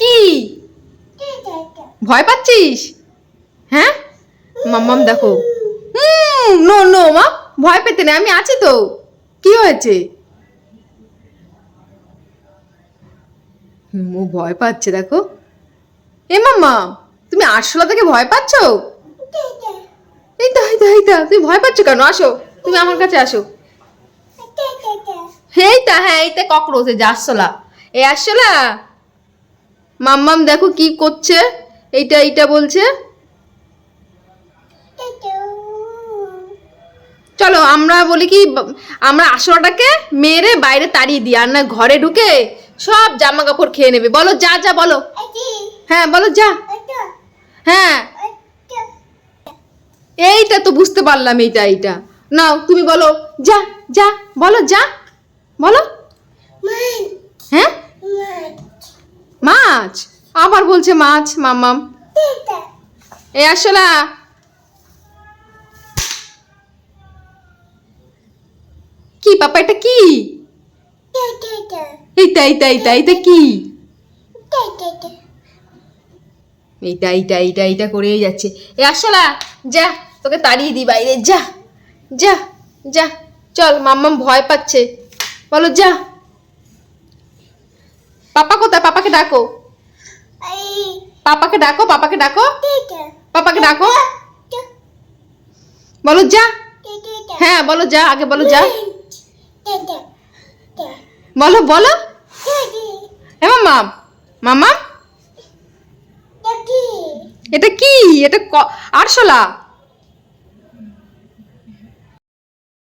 কি? ভয় পাচ্ছিস? হ্যাঁ? মাম্মাম দেখো। নো নো মা, ভয় পেতে নেই, আমি আছি তো। কি হয়েছে? ও ভয় পাচ্ছে, দেখো। এ মাম্মা তুমি আরশোলা থেকে ভয় পাচ্ছ? এই তো এই তো এই তো, তুমি ভয় পাচ্ছ কেন? আসো, তুমি আমার কাছে আসো। এই তা হ্যাঁ এইটা ককরোচ এই যে আরশোলা। এই আরশোলা মাম্মাম দেখো কি করছে? এইটা এইটা বলছে। চলো, আমরা বলি কি, আমরা আসলাটাকে মেরে বাইরে তাড়িয়ে দিই, আর না ঘরে ঢুকে সব জামা কাপড় খেয়ে নেবে। বলো, যা যা, বলো। হ্যাঁ বলো, যা। হ্যাঁ। এইটা তো বুঝতে পারলাম, এইটা এইটা। নাও, তুমি বলো, যা যা, বলো যা, বলো হ্যাঁ মাছ? আবার বলছে মাছ মাম্মাম। এ আসলা। কি পাপা এটা কি? এইটা এইটা এইটা এইটা কি? এইটা এইটা এইটা এইটা করেই যাচ্ছে। এ আসলা যা তোকে তাড়িয়ে দি বাইরে যা যা যা চল মাম্মাম ভয় পাচ্ছে। বলো যা। পাপা কোথায়? পাপাকে ডাকো। পাপাকে ডাকো পাপাকে ডাকো। পাপাকে ডাকো। বলো যা। হ্যাঁ বলো যা আগে বলো যা। বলো বলো। হ্যাঁ মাম মামা। এটা কি? এটা আরশোলা।